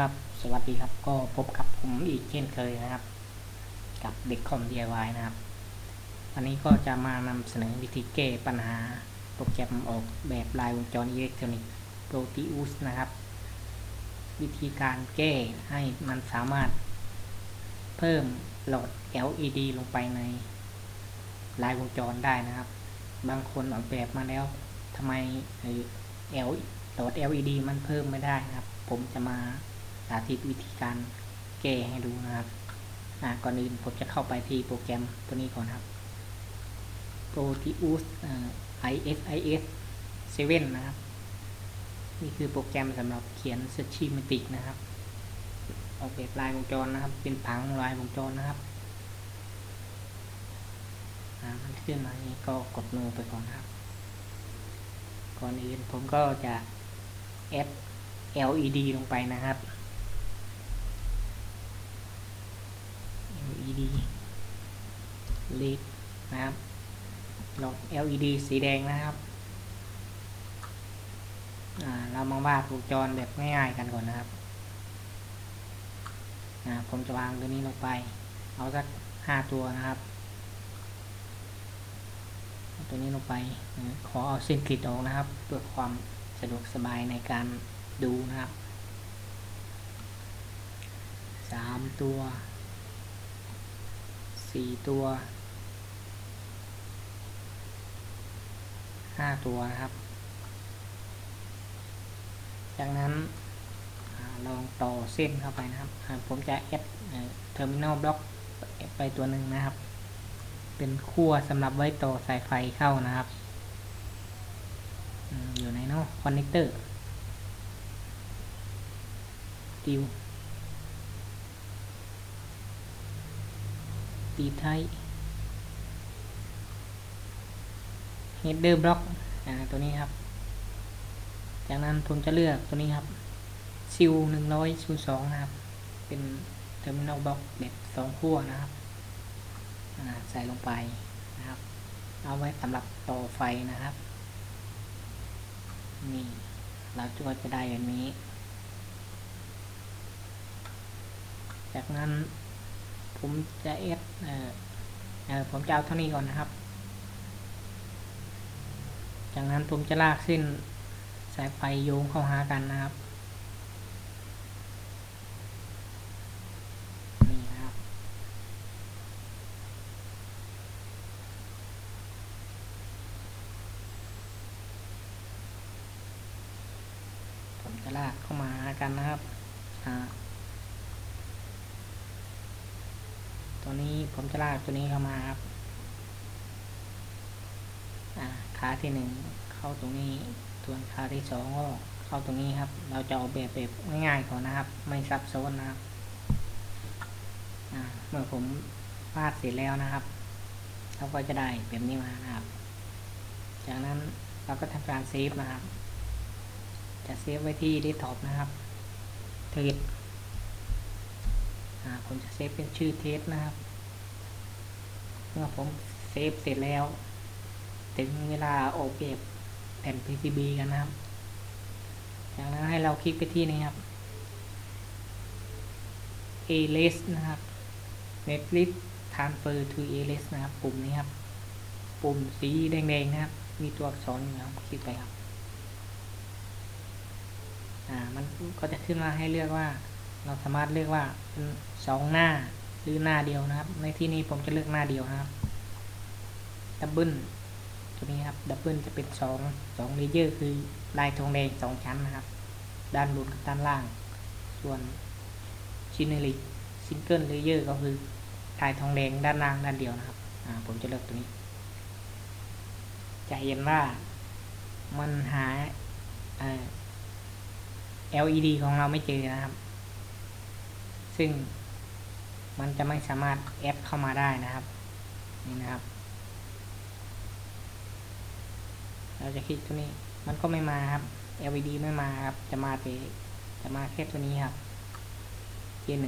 ครับ สวัสดีครับ ก็พบกับผมอีกเช่นเคยนะครับ กับเด็กคอม DIY นะครับ วันนี้ก็จะมานำเสนอวิธีแก้ปัญหาโปรแกรมออกแบบลายวงจรอิเล็กทรอนิกส์ Proteus นะครับ วิธีการแก้ให้มันสามารถ เพิ่มหลอด LED ลงไปในลายวงจรได้นะครับ บางคนออกแบบมาแล้วทำไมเออ L หลอด LED มันเพิ่มไม่ได้นะครับ ผมจะมา สาธิตวิธีการแก้ให้ดูนะครับก่อนอื่นผมจะเข้าไปที่โปรแกรมตัวนี้ก่อนครับ Proteus ISIS 7 นะครับ นี่คือโปรแกรมสำหรับเขียน Schematic นะครับ ออกแบบลายวงจรนะครับ เป็นผังลายวงจรนะครับมันขึ้นมาอย่างนี้ก็กด No ไปก่อนครับ ก่อนอื่นผมก็จะ add LED ลงไปนะครับ LED LED นะครับหลอด LED สีแดงนะครับเรามาวาดวงจรแบบง่ายๆกันก่อนนะครับผมจะวางตัวนี้ลงไป เอาสักห้าตัวนะครับ ตัวนี้ลงไป ขอเอาเส้นกริดออกนะครับ เพื่อความสะดวกสบายในการดูนะครับสามตัว สี่ตัวห้าตัวนะครับ จากนั้นอาลองต่อเส้นเข้าไปนะครับ ผมจะแอดเทอร์มินอลบล็อกไปตัวหนึ่งนะครับ เป็นขั้วสำหรับไว้ต่อสายไฟเข้านะครับ อยู่ในนาะคอนเนคเตอร์ติว ตีไทเฮดเดอร์บล็อกอ่าตัวนี้ครับ จากนั้นผมจะเลือกตัวนี้ครับซิลหนึ่งร้อยศูนย์สองนะครับ เป็นเทอร์มินอลบล็อกแบบสองขั้วนะครับใส่ลงไปนะครับ เอาไว้สำหรับต่อไฟนะครับ นี่ เราจะได้แบบนี้ จากนั้น ผมจะเอสผมจะเอาเท่านี้ก่อนนะครับ จากนั้นผมจะลากเส้นสายไฟโยงเข้าหากันนะครับนี่นะครับ ผมจะลากเข้ามาหากันนะครับอ่า ตัวนี้ผมจะลากตัวนี้เข้ามาครับขาที่หนึ่งเข้าตรงนี้ส่วนขาที่สองก็เข้าตรงนี้ครับ เราจะออกแบบแบบง่ายๆก่อนนะครับ ไม่ซับซ้อนนะครับเมื่อผมวาดเสร็จแล้วนะครับเราก็จะได้แบบนี้มานะครับ จากนั้นเราก็ทำการเซฟนะครับ จะเซฟไว้ที่ดสก์ท็อปนะครับเทสอ่า ผมจะเซฟเป็นชื่อเทสนะครับ เมื่อผมเซฟเสร็จแล้ว ถึงเวลาออกแบบแผ่น PCB กันนะครับ จากนั้นให้เราคลิกไปที่นี่ครับ A list นะครับ Netlist transfer to A list นะครับ ปุ่มนี้ครับ ปุ่มสีแดงๆนะครับ มีตัวอักษรอยู่นะครับคลิกไปครับ อ่า มันก็จะขึ้นมาให้เลือกว่า เราสามารถเลือกว่าเป็นสองหน้าหรือหน้าเดียวนะครับ ในที่นี้ผมจะเลือกหน้าเดียวนะครับดับเบิลตัวนี้ครับดับเบิลจะเป็นสองสองเลเยอร์คือลายทองแดงสองชั้นนะครับ ด้านบนกับด้านล่าง ส่วนชินเนลิซิงเกิลเลเยอร์ก็คือลายทองแดงด้านล่างด้านเดียวนะครับผมจะเลือกตัวนี้ จะเห็นว่ามันหา LED ของเราไม่เจอนะครับ ซึ่งมันจะไม่สามารถแอดเข้ามาได้นะครับนี่นะครับ เราจะคลิกตัวนี้มันก็ไม่มาครับ LED ไม่มาครับ จะมาแต่จะมาแค่ตัวนี้ครับ J1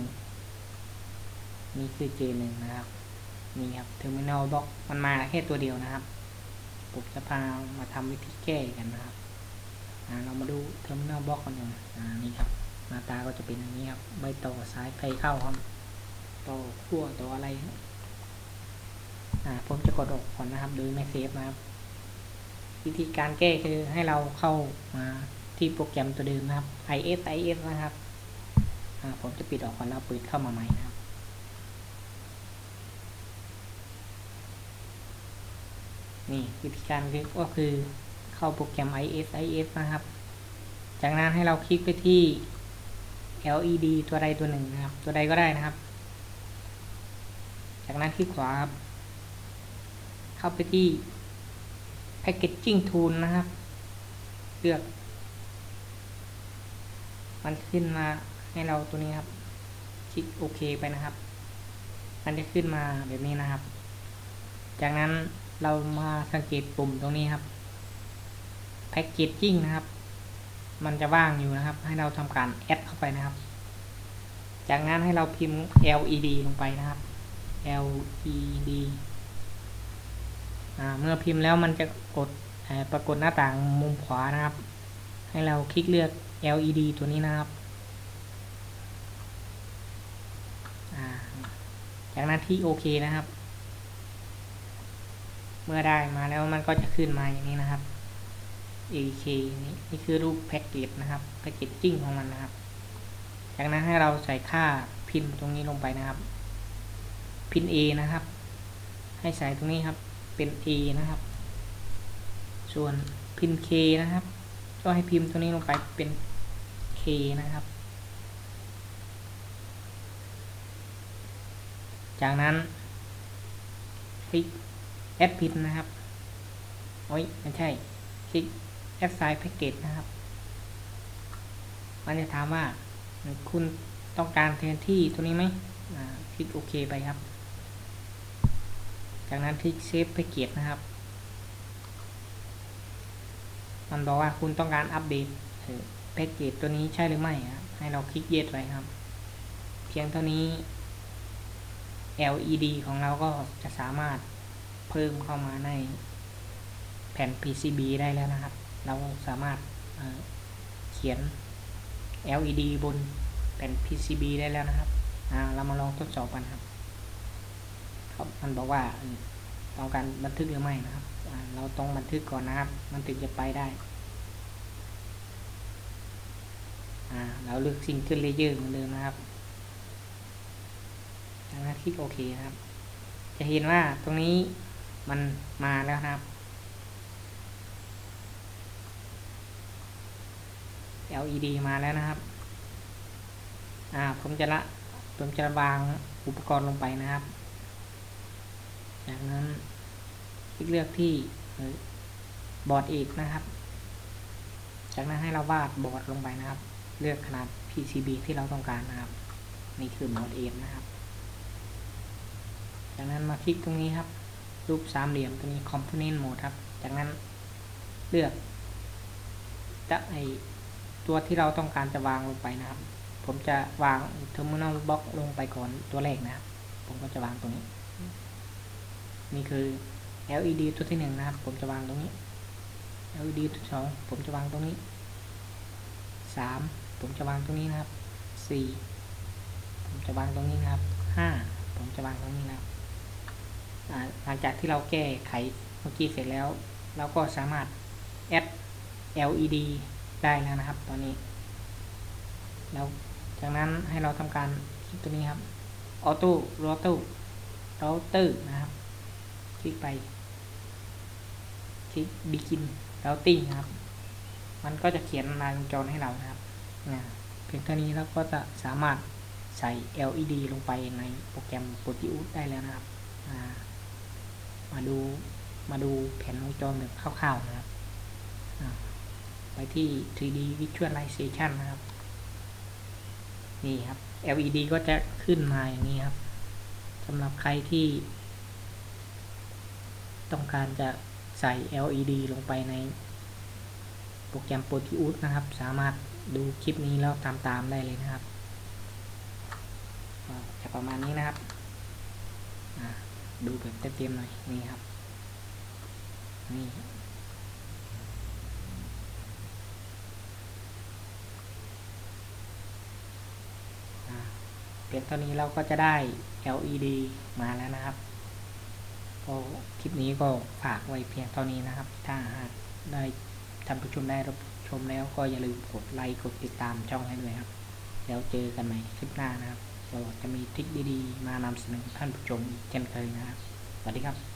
นี่คือ J1 นะครับนี่ครับ Terminal Box มันมาแค่ตัวเดียวนะครับผมจะพามาทำวิธีแก้กันนะครับอ่าเรามาดู Terminal Box กันหน่อยอ่านี่ครับ หน้าตาก็จะเป็นอย่างนี้ครับไม่ต่อสายไฟเข้าครับต่อขั้วต่ออะไรครับอ่าผมจะกดออกก่อนนะครับโดยไม่เซฟนะครับ วิธีการแก้คือให้เราเข้ามาที่โปรแกรมตัวเดิมนะครับ is is นะครับอ่าผมจะปิดออกก่อนแล้วเปิดเข้ามาใหม่นะครับนี่วิธีการก็คือเข้าโปรแกรม is is นะครับ จากนั้นให้เราคลิกไปที่ LED ตัวใดตัวหนึ่งนะครับ ตัวใดก็ได้นะครับ จากนั้นคลิกขวาครับ เข้าไปที่ packaging tool นะครับ เลือก มันขึ้นมาให้เราตัวนี้ครับ คลิกโอเคไปนะครับ มันจะขึ้นมาแบบนี้นะครับ จากนั้นเรามาสังเกตปุ่มตรงนี้ครับ packaging นะครับ มันจะว่างอยู่นะครับ ให้เราทำการแอดเข้าไปนะครับ จากนั้นให้เราพิมพ์ LED ลงไปนะครับ LED เมื่อพิมพ์แล้วมันจะกดปรากฏหน้าต่างมุมขวานะครับ ให้เราคลิกเลือก LED ตัวนี้นะครับจากนั้นที่โอเคนะครับ เมื่อได้มาแล้วมันก็จะขึ้นมาอย่างนี้นะครับ AK นี่นี่คือรูปแพ็กเกจนะครับแพ็กเกจจิ้งของมันนะครับ จากนั้นให้เราใส่ค่าพินตรงนี้ลงไปนะครับ พิน A นะครับ ให้ใส่ตรงนี้ครับเป็น A นะครับ ส่วนพิน K นะครับ ก็ให้พิมพ์ตรงนี้ลงไปเป็น K นะครับ จากนั้นคลิก Add Pin นะครับ โอ้ยไม่ใช่ คลิก Add File Package นะครับ มันจะถามว่าคุณต้องการแทนที่ตัวนี้ไหมคลิกโอเคไปครับ จากนั้นคลิก Save Package นะครับ มันบอกว่าคุณต้องการอัปเดตแพ็กเกจตัวนี้ใช่หรือไม่ครับให้เราคลิก Yes ไว้ครับ เพียงเท่านี้ LED ของเราก็จะสามารถเพิ่มเข้ามาในแผ่น PCB ได้แล้วนะครับ เราสามารถเเขียน LED บนแผ่น PCB ได้แล้วนะครับเรามาลองทดสอบกันครับครับมันบอกว่าต้องการบันทึกหรือไม่นะครับ เราต้องบันทึกก่อนนะครับ มันถึงจะไปได้เราเลือกซิงเกิลเลเยอร์เหมือนเดิมนะครับจากนั้นคลิกโอเคครับ จะเห็นว่าตรงนี้มันมาแล้วครับ LED มาแล้วนะครับ อ่า ผมจะละผมจะวางอุปกรณ์ลงไปนะครับ จากนั้นคลิกเลือกที่บอร์ดอีกนะครับ จากนั้นให้เราวาดบอร์ดลงไปนะครับ เลือกขนาด PCB ที่เราต้องการนะครับ นี่คือบอร์ดเอนะครับ จากนั้นมาคลิกตรงนี้ครับ รูปสามเหลี่ยมตัวนี้ Component Mode ครับ จากนั้นเลือกจะไอ ตัวที่เราต้องการจะวางลงไปนะครับ ผมจะวาง Terminal Box ลงไปก่อนตัวแรกนะครับ ผมก็จะวางตรงนี้ นี่คือ LED ตัวที่หนึ่งนะครับ ผมจะวางตรงนี้ LED ตัวสองผมจะวางตรงนี้สามผมจะวางตรงนี้นะครับสี่ผมจะวางตรงนี้นะครับห้าผมจะวางตรงนี้นะครับหลังจากที่เราแก้ไขเมื่อกี้เสร็จแล้ว เราก็สามารถ add LED ได้แล้วนะครับ ตอนนี้ แล้วจากนั้นให้เราทำการคลิกตัวนี้ครับ auto router router นะครับ คลิกไปคลิก begin routing ครับ มันก็จะเขียนรายจรให้เรานะครับนะเพียงเท่านี้เราก็จะสามารถใส่ LED ลงไปในโปรแกรม Proteus ได้แล้วนะครับ มาดูมาดูแผนวงจรแบบคร่าวๆนะครับ ไปที่ 3D Visualization นะครับ นี่ครับ LED ก็จะขึ้นมาอย่างนี้ครับสำหรับใครที่ ต้องการจะใส่ LED ลงไปในโปรแกรม Proteus นะครับ สามารถดูคลิปนี้แล้วตามๆได้เลยนะครับจะประมาณนี้นะครับดูแบบเต็มๆหน่อยนี่ครับนี่ พียงเท่านี้เราก็จะได้ LED มาแล้วนะครับก็คลิปนี้ก็ฝากไว้เพียงเท่านี้นะครับ ถ้าหากได้ท่านผู้ชมได้รับชมแล้วก็อย่าลืมกดไลค์กดติดตามช่องให้ด้วยครับ แล้วเจอกันใหม่คลิปหน้านะครับเราจะมีทริคดีๆ มานำเสนอท่านผู้ชมอีกเช่นเคยนะครับ สวัสดีครับ